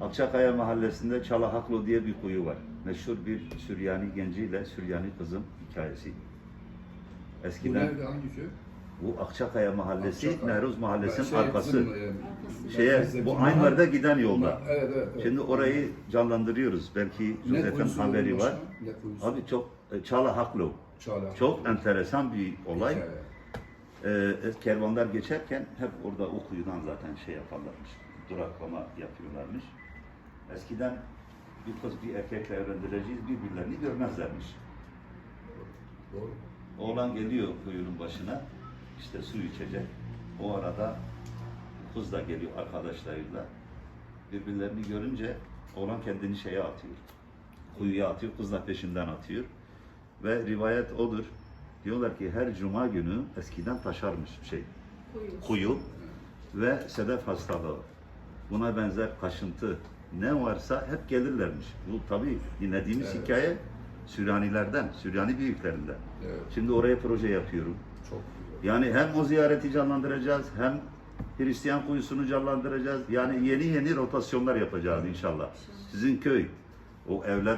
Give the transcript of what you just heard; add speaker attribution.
Speaker 1: Akçakaya mahallesinde Çalahaklo diye bir kuyu var. Meşhur bir Süryani genciyle Süryani kızın hikayesi.
Speaker 2: Bu
Speaker 1: Eskiden
Speaker 2: nerede hangi köy?
Speaker 1: bu Akçakaya mahallesi
Speaker 2: Akçakaya.
Speaker 1: Nehruz mahallesinin
Speaker 2: Şey,
Speaker 1: arkası.
Speaker 2: e,
Speaker 1: Şeye bu Aynvar'da giden yolda.
Speaker 2: Evet evet. evet.
Speaker 1: Şimdi orayı canlandırıyoruz. Belki Joseph'in haberi var. Abi çok e, Çalahaklo.
Speaker 2: Çağla.
Speaker 1: Çok enteresan bir olay.
Speaker 2: Hikaye.
Speaker 1: Ee, kervanlar geçerken hep orada o kuyudan zaten şey yaparlarmış. Duraklama yapıyorlarmış. Eskiden bir kız bir erkekle evlendireceğiz birbirlerini görmezlermiş.
Speaker 2: Doğru.
Speaker 1: Oğlan geliyor kuyunun başına işte su içecek. O arada kız da geliyor arkadaşlarıyla. Birbirlerini görünce oğlan kendini şeye atıyor. Kuyuya atıyor, kız da peşinden atıyor. Ve rivayet odur. Diyorlar ki her cuma günü eskiden taşarmış şey, kuyu ve sedef hastalığı. Buna benzer kaşıntı ne varsa hep gelirlermiş. Bu tabii dinlediğimiz
Speaker 2: Evet.
Speaker 1: hikaye Süryanilerden, Süryani büyüklerinden.
Speaker 2: Evet.
Speaker 1: Şimdi oraya proje yapıyorum.
Speaker 2: Çok güzel.
Speaker 1: Yani hem o ziyareti canlandıracağız hem Hristiyan kuyusunu canlandıracağız. Yani yeni yeni rotasyonlar yapacağız inşallah. Sizin köy, o evler